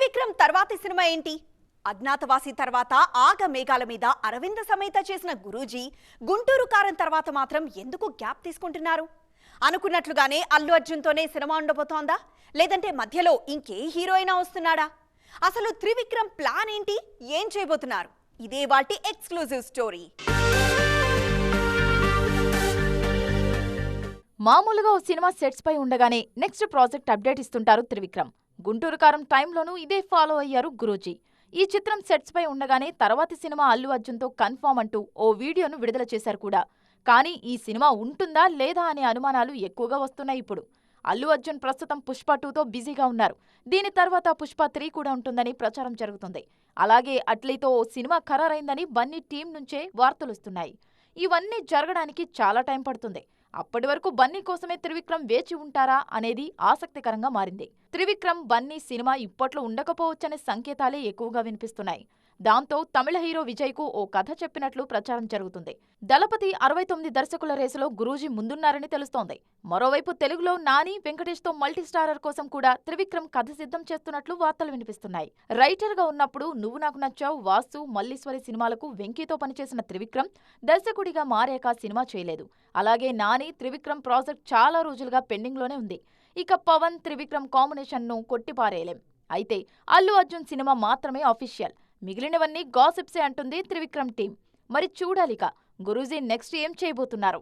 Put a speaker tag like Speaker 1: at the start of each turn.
Speaker 1: త్రివిక్రమ్ తర్వాతి సినిమా ఏంటి? అజ్ఞాతవాసి తర్వాత ఆగ మేఘాల మీద అరవింద సమేత చేసిన గురూజీ గుంటూరు కారం తర్వాత మాత్రం ఎందుకు గ్యాప్ తీసుకుంటున్నారు? అనుకున్నట్లుగానే అల్లు అర్జున్తోనే సినిమా ఉండబోతోందా? లేదంటే మధ్యలో ఇంకే హీరోయినా వస్తున్నాడా? అసలు త్రివిక్రమ్ ప్లాన్ ఏంటి? ఏం చేయబోతున్నారు? ఇదే వాటి ఎక్స్క్లూజివ్ స్టోరీ.
Speaker 2: మామూలుగా ఓ సినిమా సెట్స్ పై ఉండగానే నెక్స్ట్ ప్రాజెక్ట్ అప్డేట్ ఇస్తుంటారు త్రివిక్రమ్. గుంటూరు కారం టైంలోనూ ఇదే ఫాలో అయ్యారు గురూజీ. ఈ చిత్రం సెట్స్ పై ఉండగానే తర్వాతి సినిమా అల్లు అర్జున్తో కన్ఫర్మ్ అంటూ ఓ వీడియోను విడుదల చేశారు కూడా. కానీ ఈ సినిమా ఉంటుందా లేదా అనే అనుమానాలు ఎక్కువగా వస్తున్నాయి ఇప్పుడు. అల్లు అర్జున్ ప్రస్తుతం పుష్ప టూతో బిజీగా ఉన్నారు. దీని తర్వాత పుష్ప త్రీ కూడా ఉంటుందని ప్రచారం జరుగుతుంది. అలాగే అట్లీతో ఓ సినిమా ఖరారైందని బన్నీ టీం నుంచే వార్తలొస్తున్నాయి. ఇవన్నీ జరగడానికి చాలా టైం పడుతుంది. అప్పటి వరకు బన్నీ కోసమే త్రివిక్రమ్ వేచి ఉంటారా అనేది ఆసక్తికరంగా మారింది. త్రివిక్రమ్ బన్నీ సినిమా ఇప్పట్లో ఉండకపోవచ్చనే సంకేతాలే ఎక్కువగా వినిపిస్తున్నాయి. దాంతో తమిళ హీరో విజయ్కు ఓ కథ చెప్పినట్లు ప్రచారం జరుగుతుంది. దళపతి అరవై తొమ్మిది దర్శకుల రేసులో గురూజీ ముందున్నారని తెలుస్తోంది. మరోవైపు తెలుగులో నాని వెంకటేష్తో తో మల్టీస్టారర్ కోసం కూడా త్రివిక్రమ్ కథ సిద్ధం చేస్తున్నట్లు వార్తలు వినిపిస్తున్నాయి. రైటర్గా ఉన్నప్పుడు నువ్వు నాకు నచ్చావు వాసు మల్లీశ్వరి సినిమాలకు వెంకీతో పనిచేసిన త్రివిక్రమ్ దర్శకుడిగా మారాక సినిమా చేయలేదు. అలాగే నాని త్రివిక్రమ్ ప్రాజెక్ట్ చాలా రోజులుగా పెండింగ్లోనే ఉంది. ఇక పవన్ త్రివిక్రమ్ కాంబినేషన్ను కొట్టిపారేయలేం. అయితే అల్లు అర్జున్ సినిమా మాత్రమే అఫీషియల్ మిగిలినవన్నీ గాసిప్సే అంటుంది త్రివిక్రమ్ టీం మరి చూడాలిక గురూజీ నెక్స్ట్ ఏం చేయబోతున్నారు?